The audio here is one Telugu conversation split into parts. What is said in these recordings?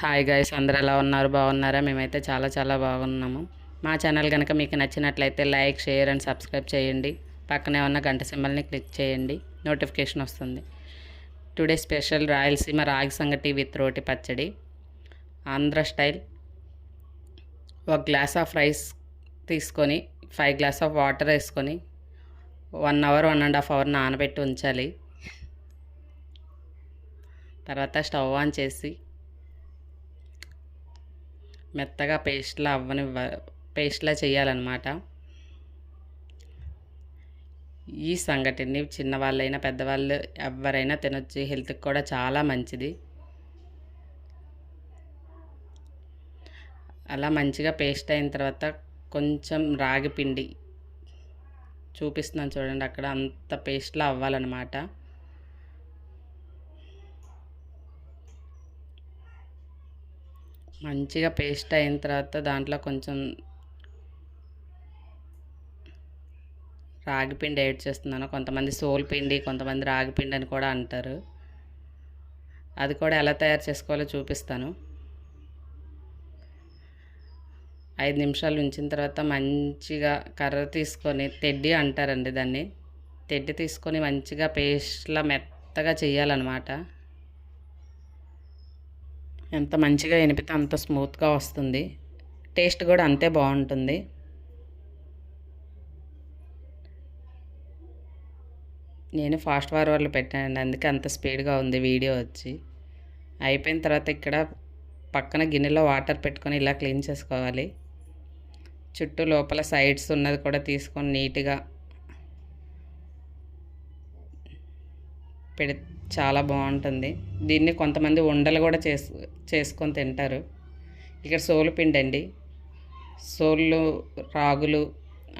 హాయ్ గైస్ అందరు ఎలా ఉన్నారు? బాగున్నారా? మేమైతే చాలా చాలా బాగున్నాము. మా ఛానల్ కనుక మీకు నచ్చినట్లయితే లైక్ షేర్ అండ్ సబ్స్క్రైబ్ చేయండి. పక్కనే ఉన్న గంట సింబల్ని క్లిక్ చేయండి. నోటిఫికేషన్ వస్తుంది. టుడే స్పెషల్ రాయలసీమ రాగి సంగటి విత్ రోటి పచ్చడి. ఆంధ్ర స్టైల్. ఒక గ్లాస్ ఆఫ్ రైస్ తీసుకొని ఫైవ్ గ్లాస్ ఆఫ్ వాటర్ వేసుకొని one hour one and half hour నానబెట్టి ఉంచాలి. తర్వాత స్టవ్ ఆన్ చేసి మెత్తగా పేస్ట్లా అవ్వని పేస్ట్లా చేయాలన్నమాట. ఈ సంఘటనని చిన్నవాళ్ళైనా పెద్దవాళ్ళు ఎవరైనా తినొచ్చు. హెల్త్కి కూడా చాలా మంచిది. అలా మంచిగా పేస్ట్ అయిన తర్వాత కొంచెం రాగి పిండి చూపిస్తున్నాను చూడండి అక్కడ అంత పేస్ట్లా అవ్వాలన్నమాట. మంచిగా పేస్ట్ అయిన తర్వాత దాంట్లో కొంచెం రాగి పిండి యాడ్ చేస్తున్నాను. కొంతమంది సోల్ పిండి కొంతమంది రాగి పిండి అని కూడా అంటారు. అది కూడా ఎలా తయారు చేసుకోవాలో చూపిస్తాను. ఐదు నిమిషాలు ఉంచిన తర్వాత మంచిగా కర్ర తీసుకొని తెడ్డి అంటారండి దాన్ని. తెడ్డి తీసుకొని మంచిగా పేస్ట్లా మెత్తగా చేయాలన్నమాట ఎంత మంచిగా ఎనిపితే అంత స్మూత్గా వస్తుంది. టేస్ట్ కూడా అంతే బాగుంటుంది. నేను ఫాస్ట్ ఫార్వర్డ్లో పెట్టానండి. అందుకే అంత స్పీడ్గా ఉంది వీడియో వచ్చి. అయిపోయిన తర్వాత ఇక్కడ పక్కన గిన్నెలో వాటర్ పెట్టుకొని ఇలా క్లీన్ చేసుకోవాలి. చుట్టూ లోపల సైడ్స్ ఉన్నది కూడా తీసుకొని నీట్గా పెడి చాలా బాగుంటుంది. దీన్ని కొంతమంది ఉండలు కూడా చేసు చేసుకొని తింటారు. ఇక్కడ సోలు పిండి అండి సోళ్ళు రాగులు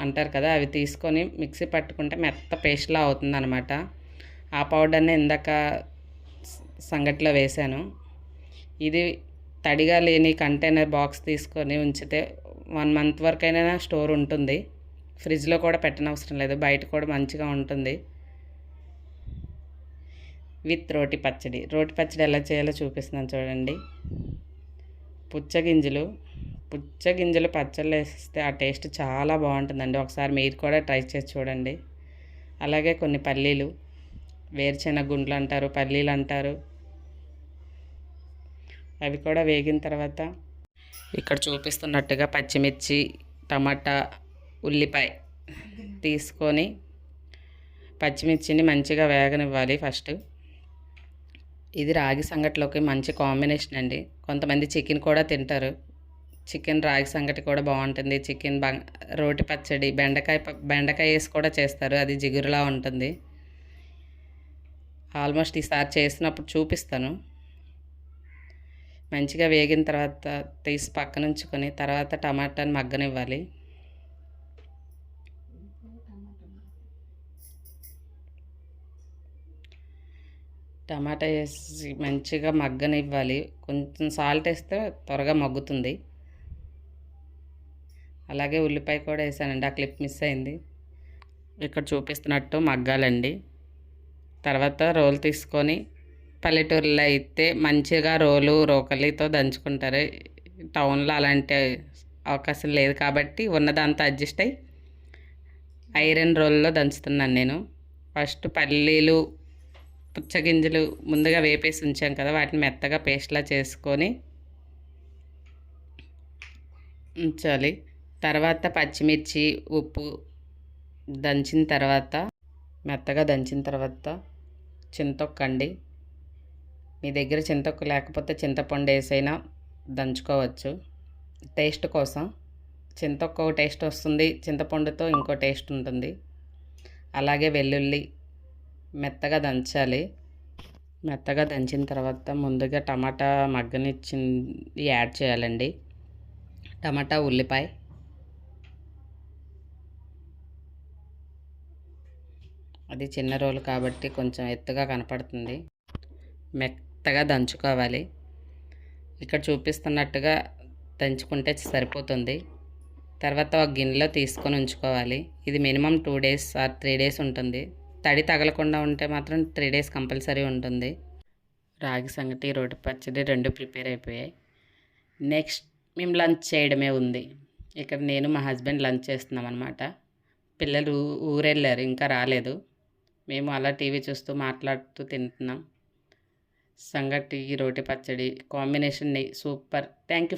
అంటారు కదా అవి తీసుకొని మిక్సీ పట్టుకుంటే మెత్త పేస్ట్లా అవుతుంది అనమాట ఆ పౌడర్ని ఇందాక సంగట్లో వేశాను. ఇది తడిగా లేని కంటైనర్ బాక్స్ తీసుకొని ఉంచితే వన్ మంత్ వరకైనా స్టోర్ ఉంటుంది. ఫ్రిడ్జ్లో కూడా పెట్టనవసరం లేదు. బయట కూడా మంచిగా ఉంటుంది. విత్ రోటి పచ్చడి. రోటి పచ్చడి ఎలా చేయాలో చూపిస్తున్నాను చూడండి. పుచ్చగింజలు పుచ్చగింజలు పచ్చళ్ళు వేస్తే ఆ టేస్ట్ చాలా బాగుంటుందండి. ఒకసారి మీరు కూడా ట్రై చేసి చూడండి. అలాగే కొన్ని పల్లీలు వేరుశెనగ గుండ్లు అంటారు పల్లీలు అంటారు. అవి కూడా వేగిన తర్వాత ఇక్కడ చూపిస్తున్నట్టుగా పచ్చిమిర్చి టమాటా ఉల్లిపాయ తీసుకొని పచ్చిమిర్చిని మంచిగా వేగనివ్వాలి ఫస్ట్. ఇది రాగి సంగటిలోకి మంచి కాంబినేషన్ అండి. కొంతమంది చికెన్ కూడా తింటారు. చికెన్ రాగి సంగటి కూడా బాగుంటుంది. చికెన్ బ రోటి పచ్చడి బెండకాయ బెండకాయ వేసి కూడా చేస్తారు. అది జిగురులా ఉంటుంది. ఆల్మోస్ట్ ఈసారి చేసినప్పుడు చూపిస్తాను. మంచిగా వేగిన తర్వాత తీసి పక్కన ఉంచుకొని తర్వాత టమాటాని మగ్గనివ్వాలి. టమాటా వేసి మంచిగా మగ్గనివ్వాలి. కొంచెం సాల్ట్ వేస్తే త్వరగా మగ్గుతుంది. అలాగే ఉల్లిపాయ కూడా వేసానండి. ఆ క్లిప్ మిస్ అయింది. ఇక్కడ చూపిస్తున్నట్టు మగ్గాలండి. తర్వాత రోల్ తీసుకొని పల్లెటూరులో అయితే మంచిగా రోలు రోకలితో దంచుకుంటారు. టౌన్లో అలాంటి అవకాశం లేదు కాబట్టి ఉన్నదంతా అడ్జస్ట్ అయ్యి ఐరన్ రోల్లో దంచుతున్నాను నేను. ఫస్ట్ పల్లీలు పుచ్చగింజలు ముందుగా వేపేసి ఉంచాం కదా వాటిని మెత్తగా పేస్ట్లా చేసుకొని ఉంచాలి. తర్వాత పచ్చిమిర్చి ఉప్పు దంచిన తర్వాత మెత్తగా దంచిన తర్వాత చింతొక్కండి మీ దగ్గర చింతొక్కు లేకపోతే చింతపండు వేసైనా దంచుకోవచ్చు. టేస్ట్ కోసం చింతొక్క టేస్ట్ వస్తుంది చింతపండుతో ఇంకో టేస్ట్ ఉంటుంది. అలాగే వెల్లుల్లి మెత్తగా దంచాలి. మెత్తగా దంచిన తర్వాత ముందుగా టమాటా మగ్గనిచ్చింది యాడ్ చేయాలండి. టమాటా ఉల్లిపాయ. అది చిన్న రోలు కాబట్టి కొంచెం ఎత్తుగా కనపడుతుంది. మెత్తగా దంచుకోవాలి. ఇక్కడ చూపిస్తున్నట్టుగా దంచుకుంటే సరిపోతుంది. తర్వాత ఒక గిన్నెలో తీసుకొని ఉంచుకోవాలి. ఇది minimum two days or three days ఉంటుంది. తడి తగలకుండా ఉంటే మాత్రం త్రీ డేస్ కంపల్సరీ ఉంటుంది. రాగి సంగటి రోటి పచ్చడి రెండు ప్రిపేర్ అయిపోయాయి. నెక్స్ట్ మేము లంచ్ చేయడమే ఉంది. ఇక్కడ నేను మా హస్బెండ్ లంచ్ చేస్తున్నాం అనమాట పిల్లలు ఊరెళ్ళారు ఇంకా రాలేదు. మేము అలా టీవీ చూస్తూ మాట్లాడుతూ తింటున్నాం. సంగటి రోటి పచ్చడి కాంబినేషన్ సూపర్. Thank you